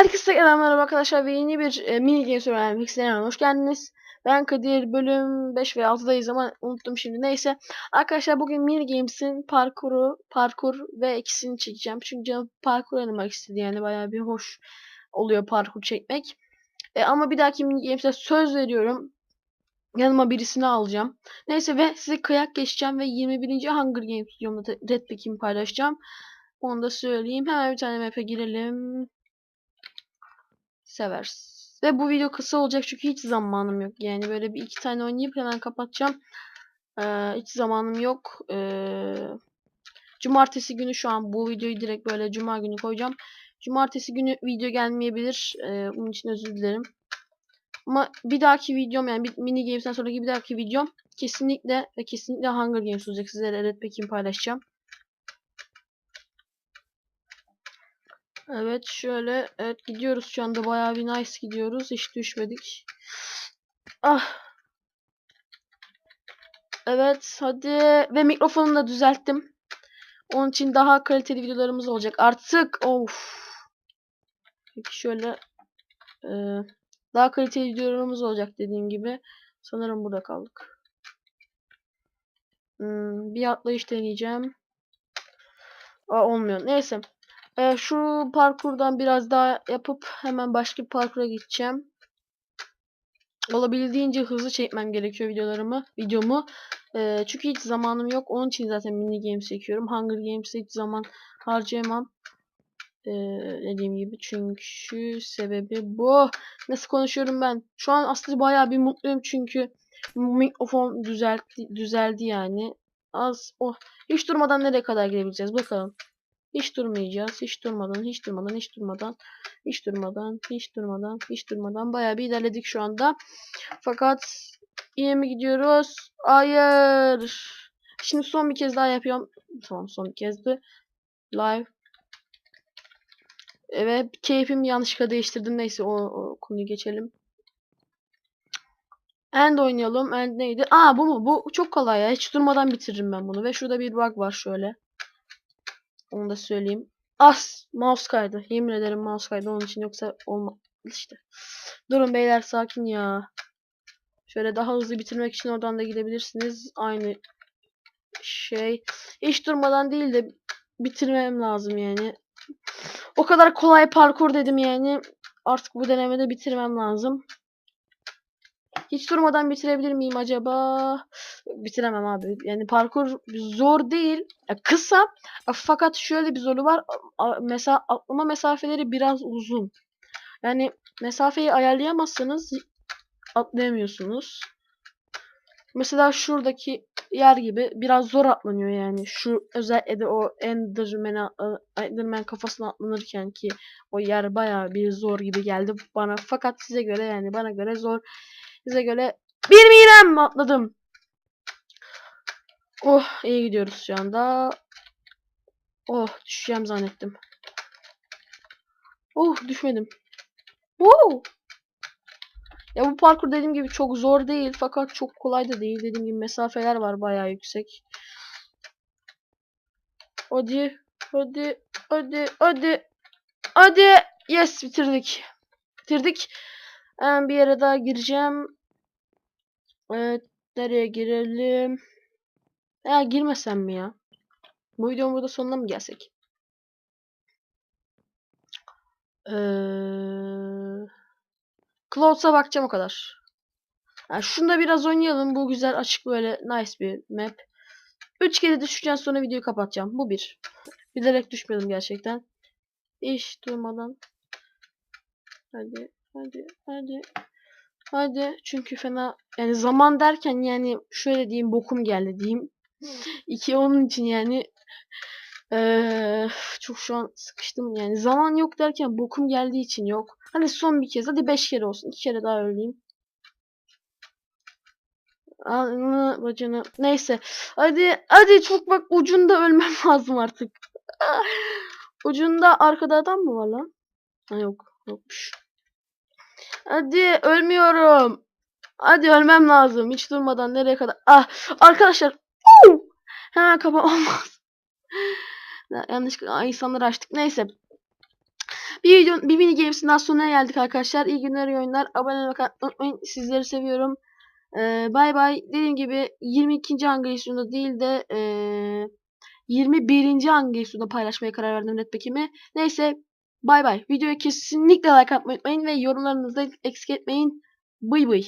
Herkese selam merhaba arkadaşlar ve yeni bir e, mini game öğrenmek isteyen hoş geldiniz. Ben Kadir bölüm 5 ve 6'dayız ama unuttum şimdi neyse. Arkadaşlar bugün mini games'in parkuru, parkur ve ikisini çekeceğim. Çünkü canım parkur oynamak istedi yani bayağı bir hoş oluyor parkur çekmek. E, ama bir dahaki mini games'e söz veriyorum. Yanıma birisini alacağım. Neyse ve size kıyak geçeceğim ve 21. Hunger Games videomda Red Pack'imi paylaşacağım. Onu da söyleyeyim. Hemen bir tane map'e girelim severiz. Ve bu video kısa olacak çünkü hiç zamanım yok. Yani böyle bir iki tane oynayıp hemen kapatacağım. Ee, hiç zamanım yok. Ee, cumartesi günü şu an bu videoyu direkt böyle cuma günü koyacağım. Cumartesi günü video gelmeyebilir. Ee, bunun için özür dilerim. Ama bir dahaki videom yani bir mini games'ten sonraki bir dahaki videom kesinlikle ve kesinlikle Hunger Games olacak. Sizlere Red Pack'imi paylaşacağım. Evet şöyle evet gidiyoruz şu anda bayağı bir nice gidiyoruz hiç düşmedik. Ah. Evet hadi ve mikrofonumu da düzelttim. Onun için daha kaliteli videolarımız olacak artık. Of. Peki şöyle e, daha kaliteli videolarımız olacak dediğim gibi. Sanırım burada kaldık. Hmm, bir atlayış deneyeceğim. Aa, olmuyor. Neyse. Ee, şu parkurdan biraz daha yapıp hemen başka bir parkura gideceğim. Olabildiğince hızlı çekmem gerekiyor videolarımı, videomu. Ee, çünkü hiç zamanım yok. Onun için zaten mini games çekiyorum. Hunger Games'e hiç zaman harcayamam. Ee, dediğim gibi çünkü sebebi bu. Nasıl konuşuyorum ben? Şu an aslında bayağı bir mutluyum çünkü mikrofon düzeldi, düzeldi yani. Az oh hiç durmadan nereye kadar gidebileceğiz bakalım. Hiç durmayacağız. Hiç durmadan, hiç durmadan, hiç durmadan, hiç durmadan, hiç durmadan, hiç durmadan. Bayağı bir ilerledik şu anda. Fakat iyi mi gidiyoruz? Hayır. Şimdi son bir kez daha yapıyorum. Tamam son bir kezdi. Live. Evet keyfimi yanlışlıkla değiştirdim. Neyse o, o konuyu geçelim. End oynayalım. End neydi? Aa bu mu? Bu çok kolay ya. Hiç durmadan bitiririm ben bunu. Ve şurada bir bug var şöyle. Onu da söyleyeyim. As mouse kaydı. Yemin ederim mouse kaydı onun için yoksa olmaz işte. Durun beyler sakin ya. Şöyle daha hızlı bitirmek için oradan da gidebilirsiniz. Aynı şey. Hiç durmadan değil de bitirmem lazım yani. O kadar kolay parkur dedim yani. Artık bu denemede bitirmem lazım. Hiç durmadan bitirebilir miyim acaba? Bitiremem abi. Yani parkur zor değil. Kısa. Fakat şöyle bir zoru var. Mesela atlama mesafeleri biraz uzun. Yani mesafeyi ayarlayamazsanız atlayamıyorsunuz. Mesela şuradaki yer gibi biraz zor atlanıyor yani. Şu özellikle de o Enderman, Enderman kafasına atlanırken ki o yer bayağı bir zor gibi geldi bana. Fakat size göre yani bana göre zor. Size göre bir mirem atladım. Oh iyi gidiyoruz şu anda. Oh düşeceğim zannettim. Oh düşmedim. Wow. Ya bu parkur dediğim gibi çok zor değil fakat çok kolay da değil. Dediğim gibi mesafeler var bayağı yüksek. Hadi hadi hadi hadi hadi yes bitirdik. Bitirdik. Ben bir yere daha gireceğim. Evet nereye girelim? Ya girmesem mi ya? Bu videonun burada sonuna mı gelsek? Eee... Clouds'a bakacağım o kadar. Yani şunda biraz oynayalım. Bu güzel açık böyle nice bir map. 3 kere düşeceğim sonra videoyu kapatacağım. Bu bir. Bilerek düşmedim gerçekten. Hiç durmadan. Hadi hadi hadi. Hadi çünkü fena yani zaman derken yani şöyle diyeyim bokum geldi diyeyim. İki onun için yani ee, çok şu an sıkıştım yani zaman yok derken bokum geldiği için yok. Hani son bir kez hadi beş kere olsun iki kere daha öleyim. Anı bacını neyse hadi hadi çok bak ucunda ölmem lazım artık. ucunda arkada adam mı var lan? Ha, yok yokmuş. Hadi ölmüyorum. Hadi ölmem lazım. Hiç durmadan nereye kadar. Ah arkadaşlar. Hemen kapa olmaz. Yanlış insanları açtık. Neyse. Bir video, bir mini games'in daha sonuna geldik arkadaşlar. İyi günler, iyi oyunlar. Abone olmayı unutmayın. Sizleri seviyorum. Ee, bay bay. Dediğim gibi 22. Angelius'unda değil de ee, 21. Angelius'unda paylaşmaya karar verdim netbekimi. Neyse bay bay. Videoya kesinlikle like atmayı unutmayın ve yorumlarınızı eksik etmeyin. Bıy bıy.